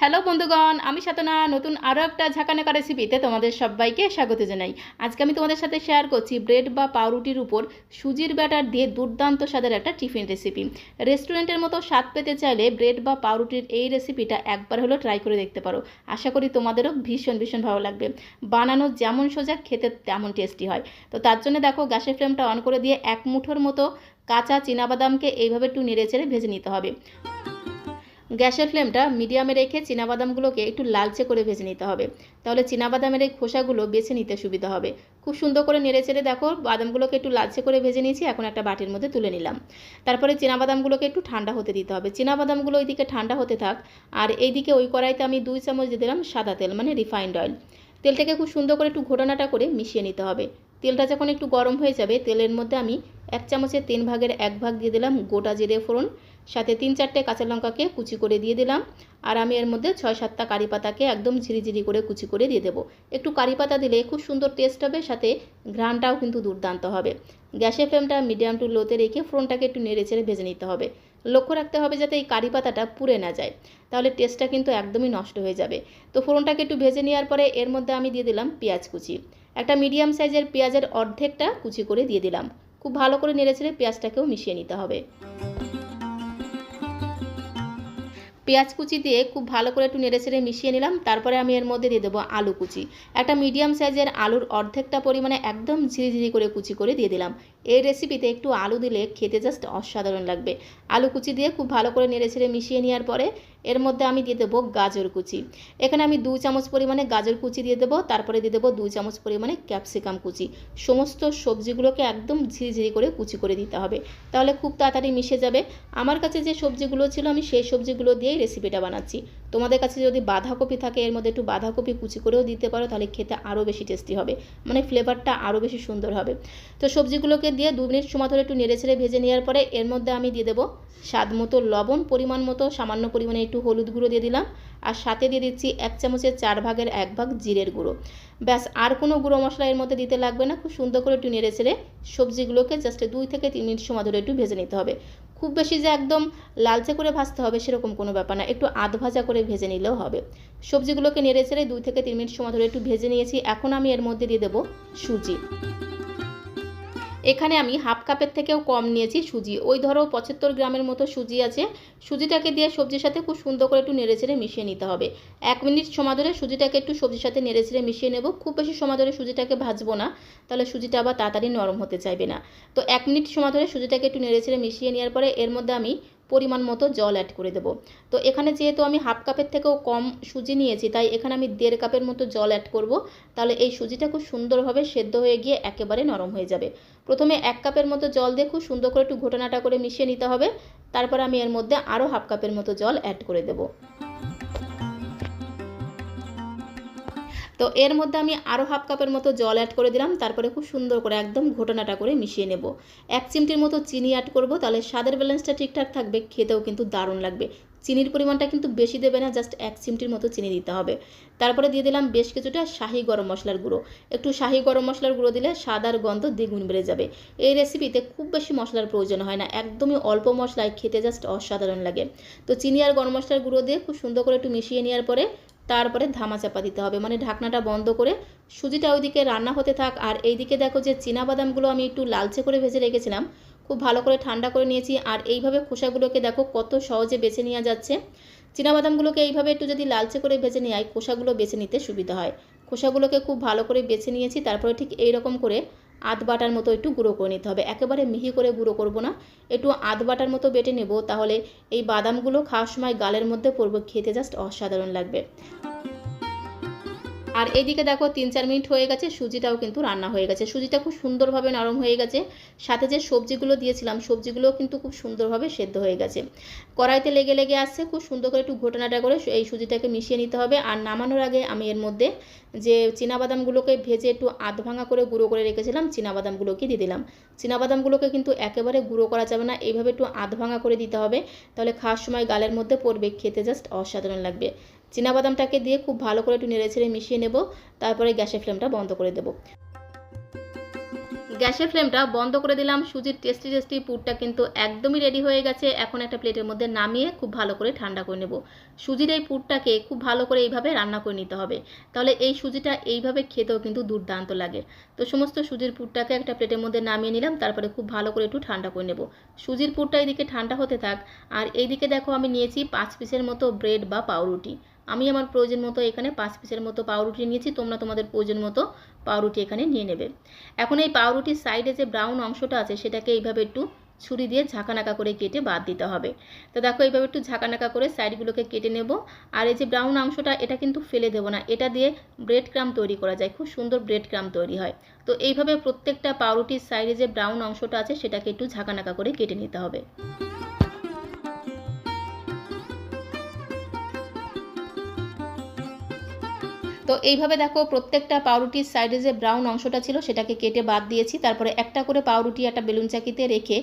Hello বন্ধুগণ, আমি সাতনা নতুন আরও একটা ঝাঁকানাকা রেসিপিতে তোমাদের সবাইকে স্বাগত জানাই। আজকে আমি তোমাদের সাথে শেয়ার করছি ব্রেড বা পাউরুটির উপর সুজির ব্যাটার দিয়ে দুর্দান্ত স্বাদের একটা টিফিন রেসিপি রেস্টুরেন্টের মতো স্বাদ পেতে চাইলে ব্রেড বা পাউরুটির এই রেসিপিটা একবার হলো ট্রাই করে দেখতে পারো। আশা করি তোমাদেরও ভীষণ ভীষণ ভালো লাগবে। বানানো যেমন সোজা, খেতে তেমন টেস্টি হয়। তো তার জন্য দেখো, গ্যাসের ফ্লেমটা অন করে দিয়ে এক মুঠোর মতো কাঁচা চীনাবাদামকে এইভাবে একটু নেড়ে চেড়ে ভেজে নিতে হবে। গ্যাসের ফ্লেমটা মিডিয়ামে রেখে চীনাবাদামগুলোকে একটু লালচে করে ভেজে নিতে হবে। তাহলে চীনাবাদামের এই খোসাগুলো বেছে নিতে সুবিধা হবে। খুব সুন্দর করে নেড়ে চেড়ে দেখো, বাদামগুলোকে একটু লালচে করে ভেজে নিয়েছি, এখন একটা বাটির মধ্যে তুলে নিলাম। তারপরে চীনাবাদামগুলোকে একটু ঠান্ডা হতে দিতে হবে। চীনাবাদামগুলো ওইদিকে ঠান্ডা হতে থাক, আর এইদিকে ওই কড়াইতে আমি দুই চামচ দিয়ে দিলাম সাদা তেল মানে রিফাইন্ড অয়েল তেলটাকে খুব সুন্দর করে একটু ঘোটানাটা করে মিশিয়ে নিতে হবে। তেলটা যখন একটু গরম হয়ে যাবে, তেলের মধ্যে আমি এক চামচের তিন ভাগের এক ভাগ দিয়ে দিলাম গোটা জিরে ফোড়ন, সাথে তিন চারটে কাঁচা লঙ্কাকে কুচি করে দিয়ে দিলাম। আর আমি এর মধ্যে ছয় সাতটা কারি পাতাকে একদম ঝিরিঝিরি করে কুচি করে দিয়ে দেবো। একটু কারি পাতা দিলে খুব সুন্দর টেস্ট হবে, সাথে ঘ্রাণটাও কিন্তু দুর্দান্ত হবে। গ্যাসের ফ্লেমটা মিডিয়াম টু লোতে রেখে ফোড়নটাকে একটু নেড়ে চেড়ে ভেজে নিতে হবে। লক্ষ্য রাখতে হবে যাতে এই কারি পাতাটা পুড়ে না যায়, তাহলে টেস্টটা কিন্তু একদমই নষ্ট হয়ে যাবে। তো ফোড়নটাকে একটু ভেজে নেওয়ার পরে এর মধ্যে আমি দিয়ে দিলাম পেঁয়াজ কুচি। একটা মিডিয়াম সাইজের পেঁয়াজের অর্ধেকটা কুচি করে দিয়ে দিলাম। খুব ভালো করে নেড়ে চেড়ে পেঁয়াজটাকেও মিশিয়ে নিতে হবে। পেঁয়াজ কুচি দিয়ে খুব ভালো করে একটু নেড়ে চেড়ে মিশিয়ে নিলাম, তারপরে আমি এর মধ্যে দিয়ে দেবো আলু কুচি। একটা মিডিয়াম সাইজের আলুর অর্ধেকটা পরিমাণে একদম ঝিরিঝিরি করে কুচি করে দিয়ে দিলাম। এই রেসিপিতে একটু আলু দিলে খেতে জাস্ট অসাধারণ লাগবে। আলু কুচি দিয়ে খুব ভালো করে নেড়ে ছেড়ে মিশিয়ে নেওয়ার পরে এর মধ্যে আমি দিয়ে দেবো গাজর কুচি। এখানে আমি দু চামচ পরিমাণে গাজর কুচি দিয়ে দেবো, তারপরে দিয়ে দেবো দু চামচ পরিমাণে ক্যাপসিকাম কুচি। সমস্ত সবজিগুলোকে একদম ঝিরিঝিরি করে কুচি করে দিতে হবে। তাহলে খুব তাড়াতাড়ি মিশে যাবে। আমার কাছে যে সবজিগুলো ছিল, আমি সেই সবজিগুলো দিয়েই রেসিপিটা বানাচ্ছি। তোমাদের কাছে যদি বাঁধাকপি থাকে, এর মধ্যে একটু বাঁধাকপি কুচি করেও দিতে পারো, তাহলে খেতে আরও বেশি টেস্টি হবে। মানে ফ্লেভারটা আরও বেশি সুন্দর হবে। তো সবজিগুলোকে দিয়ে দু মিনিট সময় ধরে একটু নেড়ে ছেড়ে ভেজে নেওয়ার পরে, এর মধ্যে আমি দিয়ে দেবো স্বাদ মতো লবণ, পরিমাণ মতো সামান্য পরিমাণে একটু হলুদ গুঁড়ো দিয়ে দিলাম। আর সাথে দিয়ে দিচ্ছি এক চামচের চার ভাগের এক ভাগ জিরের গুঁড়ো। ব্যাস, আর কোনো গুঁড়ো মশলা এর মধ্যে দিতে লাগবে না। খুব সুন্দর করে একটু নেড়ে ছেড়ে সবজিগুলোকে জাস্ট দুই থেকে তিন মিনিট সময় ধরে একটু ভেজে নিতে হবে। খুব বেশি যে একদম লালচে করে ভাজতে হবে সেরকম কোনো ব্যাপার না। একটু আধ ভাজা করে ভেজে নিলেও হবে। সবজিগুলোকে নেড়ে ছেড়ে দুই থেকে তিন মিনিট সময় ধরে একটু ভেজে নিয়েছি। এখন আমি এর মধ্যে দিয়ে দেবো সুজি। এখানে আমি হাফ কাপের থেকেও কম নিয়েছি সুজি। ওই ধরো পঁচাত্তর গ্রামের মতো সুজি আছে। সুজিটাকে দিয়ে সবজির সাথে খুব সুন্দর করে একটু নেড়ে ছেড়ে মিশিয়ে নিতে হবে। এক মিনিট সময় ধরে সুজিটাকে একটু সবজির সাথে নেড়ে ছেড়ে মিশিয়ে নেব। খুব বেশি সময় ধরে সুজিটাকে ভাজবো না। তাহলে সুজিটা আবার তাড়াতাড়ি নরম হতে চাইবে না। তো এক মিনিট সময় ধরে সুজিটাকে একটু নেড়ে ছেড়ে মিশিয়ে নেওয়ার পরে এর মধ্যে আমি পরিমাণ মতো জল অ্যাড করে দেবো। তো এখানে যেহেতু আমি হাফ কাপের থেকেও কম সুজি নিয়েছি, তাই এখানে আমি দেড় কাপের মতো জল অ্যাড করব। তাহলে এই সুজিটা খুব সুন্দরভাবে সেদ্ধ হয়ে গিয়ে একেবারে নরম হয়ে যাবে। প্রথমে এক কাপের মতো জল দিয়ে খুব সুন্দর করে একটু ঘোটানাটা করে মিশিয়ে নিতে হবে। তারপর আমি এর মধ্যে আরও হাফ কাপের মতো জল অ্যাড করে দেবো। তো এর মধ্যে আমি আরও হাফ কাপের মতো জল অ্যাড করে দিলাম, তারপরে খুব সুন্দর করে একদম ঘটনাটা করে মিশিয়ে নেব। এক চিমটির মতো চিনি অ্যাড করব, তাহলে স্বাদের ব্যালেন্সটা ঠিকঠাক থাকবে, খেতেও কিন্তু দারুণ লাগবে। চিনির পরিমাণটা কিন্তু বেশি দেবে না জাস্ট এক চিমটির মতো চিনি দিতে হবে। তারপরে দিয়ে দিলাম বেশ কিছুটা শাহি গরম মশলার গুঁড়ো। একটু শাহি গরম মশলার গুঁড়ো দিলে সাদার গন্ধ দ্বিগুণ বেড়ে যাবে। এই রেসিপিতে খুব বেশি মশলার প্রয়োজন হয় না, একদমই অল্প মশলায় খেতে জাস্ট অসাধারণ লাগে। তো চিনি আর গরম মশলার গুঁড়ো দিয়ে খুব সুন্দর করে একটু মিশিয়ে নেওয়ার পরে তারপরে ধামা চাপা দিতে হবে। মানে ঢাকনাটা বন্ধ করে সুজিটা ওইদিকে রান্না হতে থাক। আর এইদিকে দেখো যে বাদামগুলো আমি একটু লালচে করে ভেজে রেখেছিলাম। খুব ভালো করে ঠান্ডা করে নিয়েছি। আর এইভাবে খোসাগুলোকে দেখো কত সহজে বেছে নেওয়া যাচ্ছে। বাদামগুলোকে এইভাবে একটু যদি লালচে করে ভেজে নেওয়ায় খোসাগুলো বেছে নিতে সুবিধা হয়। খোসাগুলোকে খুব ভালো করে বেছে নিয়েছি। তারপরে ঠিক এই রকম করে আধ বাটার মতো একটু গুঁড়ো করে নিতে হবে। একেবারে মিহি করে গুঁড়ো করব না। একটু আধ বাটার মতো বেটে নেব, তাহলে এই বাদামগুলো খাওয়ার সময় গালের মধ্যে পড়বে, খেতে জাস্ট অসাধারণ লাগবে। আর এইদিকে দেখো তিন চার মিনিট হয়ে গেছে, সুজিটাও কিন্তু রান্না হয়ে গেছে। সুজিটা খুব সুন্দরভাবে নরম হয়ে গেছে। সাথে যে সবজিগুলো দিয়েছিলাম, সবজিগুলোও কিন্তু খুব সুন্দরভাবে সেদ্ধ হয়ে গেছে। কড়াইতে লেগে লেগে আসছে খুব সুন্দর করে একটু ঘটনাটা করে এই সুজিটাকে মিশিয়ে নিতে হবে। আর নামানোর আগে আমি এর মধ্যে যে চীনাবাদামগুলোকে ভেজে একটু আধ ভাঙা করে গুঁড়ো করে রেখেছিলাম, চীনাবাদামগুলোকে দিয়ে দিলাম। চীনাবাদামগুলোকে কিন্তু একেবারে গুঁড়ো করা যাবে না, এইভাবে একটু আধ ভাঙা করে দিতে হবে। তাহলে খাওয়ার সময় গালের মধ্যে পড়বে, খেতে জাস্ট অসাধারণ লাগবে। বাদামটাকে দিয়ে খুব ভালো করে একটু নেড়ে ছেড়ে মিশিয়ে নেব। তারপরে গ্যাসের ফ্লেমটা বন্ধ করে দেবো। গ্যাসের ফ্লেমটা বন্ধ করে দিলাম। সুজির টেস্টি টেস্টি পুরটা কিন্তু একদমই রেডি হয়ে গেছে। এখন একটা প্লেটের মধ্যে নামিয়ে খুব ভালো করে ঠান্ডা করে নেব। সুজির এই পুরটাকে খুব ভালো করে এইভাবে রান্না করে নিতে হবে। তাহলে এই সুজিটা এইভাবে খেতেও কিন্তু দুর্দান্ত লাগে। তো সমস্ত সুজির পুরটাকে একটা প্লেটের মধ্যে নামিয়ে নিলাম। তারপরে খুব ভালো করে একটু ঠান্ডা করে নেব। সুজির পুরটা এদিকে ঠান্ডা হতে থাক। আর এইদিকে দেখো আমি নিয়েছি পাঁচ পিসের মতো ব্রেড বা পাউরুটি। আমি আমার প্রয়োজন মতো এখানে পাঁচ পিসের মতো পাউরুটি নিয়েছি, তোমরা তোমাদের প্রয়োজন মতো পাউরুটি এখানে নিয়ে নেবে। এখন এই পাউরুটির সাইডে যে ব্রাউন অংশটা আছে, সেটাকে এইভাবে একটু ছুরি দিয়ে ঝাঁকানাকা করে কেটে বাদ দিতে হবে। তো দেখো, এইভাবে একটু ঝাঁকানাকা করে সাইডগুলোকে কেটে নেব। আর এই যে ব্রাউন অংশটা, এটা কিন্তু ফেলে দেবো না। এটা দিয়ে ব্রেড ক্রাম তৈরি করা যায়। খুব সুন্দর ব্রেড ক্রাম তৈরি হয়। তো এইভাবে প্রত্যেকটা পাউরুটির সাইডে যে ব্রাউন অংশটা আছে, সেটাকে একটু ঝাঁকানাকা করে কেটে নিতে হবে। তো এইভাবে দেখো প্রত্যেকটা পাউরুটির সাইডে যে ব্রাউন অংশটা ছিল সেটাকে কেটে বাদ দিয়েছি। তারপরে একটা করে পাউরুটি একটা বেলুন চাকিতে রেখে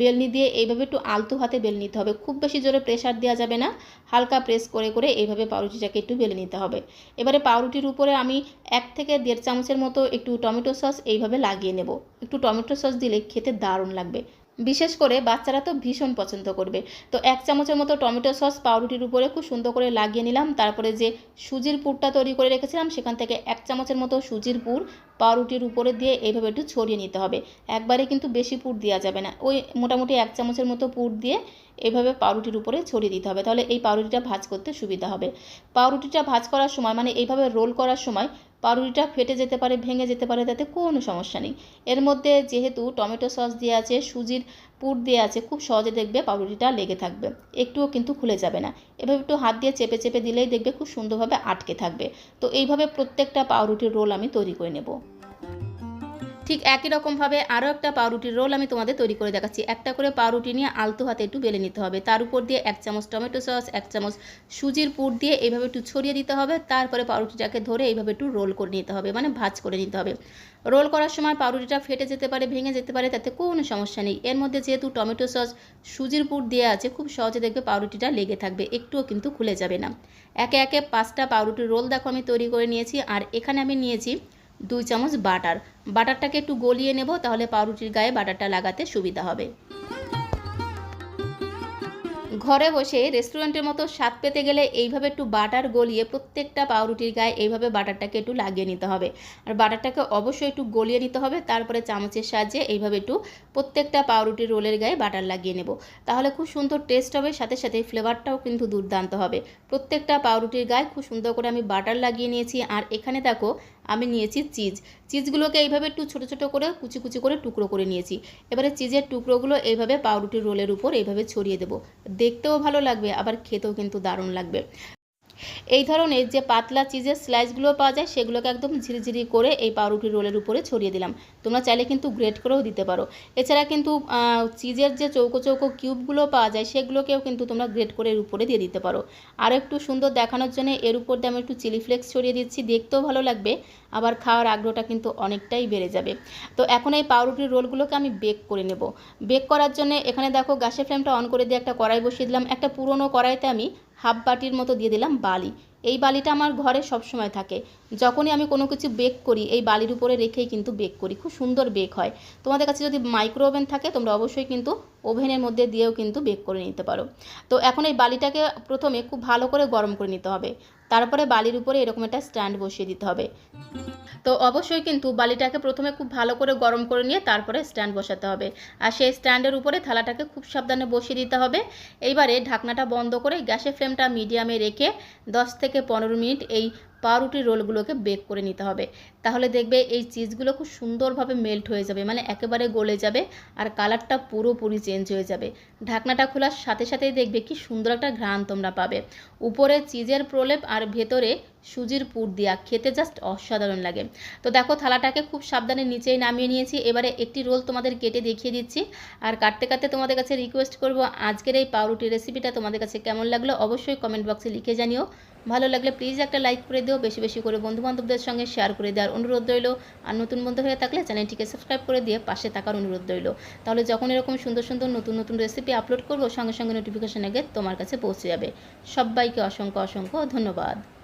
বেলনি দিয়ে এইভাবে একটু আলতু হাতে বেলে নিতে হবে। খুব বেশি জোরে প্রেশার দেওয়া যাবে না। হালকা প্রেস করে করে এইভাবে পাউরুটিটাকে একটু বেলে নিতে হবে। এবারে পাউরুটির উপরে আমি এক থেকে দেড় চামচের মতো একটু টমেটো সস এইভাবে লাগিয়ে নেব। একটু টমেটো সস দিলে খেতে দারুণ লাগবে। বিশেষ করে বাচ্চারা তো ভীষণ পছন্দ করবে। তো এক চামচের মতো টমেটো সস পাউরুটির উপরে খুব সুন্দর করে লাগিয়ে নিলাম। তারপরে যে সুজির পুরটা তৈরি করে রেখেছিলাম, সেখান থেকে এক চামচের মতো সুজির পুর পাউরুটির উপরে দিয়ে এইভাবে একটু ছড়িয়ে নিতে হবে। একবারে কিন্তু বেশি পুর দেওয়া যাবে না। ওই মোটামুটি এক চামচের মতো পুর দিয়ে এভাবে পাউরুটির উপরে ছড়িয়ে দিতে হবে। তাহলে এই পাউরুটিটা ভাজ করতে সুবিধা হবে। পাউরুটিটা ভাজ করার সময় মানে এইভাবে রোল করার সময় পাউরুটিটা ফেটে যেতে পারে, ভেঙে যেতে পারে, তাতে কোনো সমস্যা নেই। এর মধ্যে যেহেতু টমেটো সস দিয়ে আছে, সুজির পুর দিয়ে আছে, খুব সহজে দেখবে পাউরুটিটা লেগে থাকবে। একটুও কিন্তু খুলে যাবে না। এভাবে একটু হাত দিয়ে চেপে চেপে দিলেই দেখবে খুব সুন্দরভাবে আটকে থাকবে। তো এইভাবে প্রত্যেকটা পাউরুটির রোল আমি তৈরি করে নেব। ঠিক একই রকমভাবে আরও একটা পাউরুটির রোল আমি তোমাদের তৈরি করে দেখাচ্ছি। একটা করে পাউরুটি নিয়ে আলতো হাতে একটু বেলে নিতে হবে। তার উপর দিয়ে এক চামচ টমেটো সস, এক চামচ সুজির পুর দিয়ে এইভাবে একটু ছড়িয়ে দিতে হবে। তারপরে পাউরুটিটাকে ধরে এইভাবে একটু রোল করে নিতে হবে মানে ভাজ করে নিতে হবে। রোল করার সময় পাউরুটিটা ফেটে যেতে পারে, ভেঙে যেতে পারে, তাতে কোনো সমস্যা নেই। এর মধ্যে যেহেতু টমেটো সস, সুজির পুর দেওয়া আছে, খুব সহজে দেখবে পাউরুটিটা লেগে থাকবে, একটুও কিন্তু খুলে যাবে না। একে একে পাঁচটা পাউরুটির রোল দেখো আমি তৈরি করে নিয়েছি। আর এখানে আমি নিয়েছি দুই চামচ বাটার। বাটারটাকে একটু গলিয়ে নেব, তাহলে পাউরুটির গায়ে বাটারটা লাগাতে সুবিধা হবে। ঘরে বসে রেস্টুরেন্টের মতো স্বাদ পেতে গেলে এইভাবে একটু বাটার গলিয়ে প্রত্যেকটা পাউরুটির গায়ে এইভাবে বাটারটাকে একটু লাগিয়ে নিতে হবে। আর বাটারটাকে অবশ্যই একটু গলিয়ে নিতে হবে, তারপরে চামচের সাহায্যে এইভাবে একটু প্রত্যেকটা পাউরুটির রোলের গায়ে বাটার লাগিয়ে নেব। তাহলে খুব সুন্দর টেস্ট হবে, সাথে সাথে ফ্লেভারটাও কিন্তু দুর্দান্ত হবে। প্রত্যেকটা পাউরুটির গায়ে খুব সুন্দর করে আমি বাটার লাগিয়ে নিয়েছি, আর এখানে দেখো আমি নিয়েছি চিজ। চিজগুলোকে এইভাবে একটু ছোটো ছোটো করে, কুচি কুচি করে টুকরো করে নিয়েছি। এবারে চিজের টুকরোগুলো এইভাবে পাউরুটির রোলের উপর এইভাবে ছড়িয়ে দেবো। দেখতেও ভালো লাগবে, আবার খেতেও কিন্তু দারুণ লাগবে। এই ধরনের যে পাতলা চিজের স্লাইসগুলো পাওয়া যায়, সেগুলোকে একদম ঝিরিঝিরি করে এই পাউরুটি রোলের উপরে ছড়িয়ে দিলাম। তোমরা চাইলে কিন্তু গ্রেট করেও দিতে পারো। এছাড়া কিন্তু চিজের যে চৌকো চৌকো কিউবগুলো পাওয়া যায়, সেগুলোকেও কিন্তু তোমরা গ্রেট করে এর উপরে দিয়ে দিতে পারো। আর একটু সুন্দর দেখানোর জন্য এর উপর দিয়ে আমি একটু চিলি ফ্লেক্স ছড়িয়ে দিচ্ছি, দেখতেও ভালো লাগবে। আবার খাওয়ার আগ্রহটা কিন্তু অনেকটাই বেড়ে যাবে। তো এখন এই পাউরুটির রোলগুলোকে আমি বেক করে নেব। বেক করার জন্য এখানে দেখো গ্যাসের ফ্লেমটা অন করে দিয়ে একটা কড়াই বসিয়ে দিলাম। একটা পুরনো কড়াইতে আমি হাফ বাটির মতো দিয়ে দিলাম বালি। এই বালিটা আমার ঘরে সবসময় থাকে। যখনই আমি কোনো কিছু বেক করি, এই বালির উপরে রেখেই কিন্তু বেক করি। খুব সুন্দর বেক হয়। তোমাদের কাছে যদি মাইক্রো ওভেন থাকে, তোমরা অবশ্যই কিন্তু ওভেনের মধ্যে দিয়েও কিন্তু বেক করে নিতে পারো। তো এখন এই বালিটাকে প্রথমে খুব ভালো করে গরম করে নিতে হবে। তারপরে বালির উপরে এরকম একটা স্ট্যান্ড বসিয়ে দিতে হবে। তো অবশ্যই কিন্তু বালিটাকে প্রথমে খুব ভালো করে গরম করে নিয়ে তারপরে স্ট্যান্ড বসাতে হবে। আর সেই স্ট্যান্ডের উপরে থালাটাকে খুব সাবধানে বসিয়ে দিতে হবে। এইবারে ঢাকনাটা বন্ধ করে গ্যাসের ফ্লেমটা মিডিয়ামে রেখে দশ থেকে পনেরো মিনিট এই পাউরুটির রোলগুলোকে বেক করে নিতে হবে। তাহলে দেখবে এই চিজগুলো খুব সুন্দরভাবে মেল্ট হয়ে যাবে মানে একেবারে গলে যাবে আর কালারটা পুরোপুরি চেঞ্জ হয়ে যাবে। ঢাকনাটা খোলার সাথে সাথেই দেখবে কি সুন্দর একটা ঘ্রাণ তোমরা পাবে। উপরে চিজের প্রলেপ আর ভেতরে সুজির পুর দিয়া খেতে জাস্ট অসাধারণ লাগে। তো দেখো থালাটাকে খুব সাবধানে নিচেই নামিয়ে নিয়েছি। এবারে একটি রোল তোমাদের কেটে দেখিয়ে দিচ্ছি। আর কাটতে কাটতে তোমাদের কাছে রিকোয়েস্ট করব আজকের এই পাউরুটি রেসিপিটা তোমাদের কাছে কেমন লাগল অবশ্যই কমেন্ট বক্সে লিখে জানিও। ভালো লাগলে প্লিজ একটা লাইক করে দিও, বেশি বেশি করে বন্ধুবান্ধবদের সঙ্গে শেয়ার করে দেওয়ার অনুরোধ রইল। আর নতুন বন্ধু হয়ে থাকলে চ্যানেলটিকে সাবস্ক্রাইব করে দিয়ে পাশে থাকার অনুরোধ রইল। তাহলে যখন এরকম সুন্দর সুন্দর নতুন নতুন রেসিপি আপলোড করব, সঙ্গে সঙ্গে নোটিফিকেশন আগে তোমার কাছে পৌঁছে যাবে। সবাইকে অসংখ্য অসংখ্য ধন্যবাদ।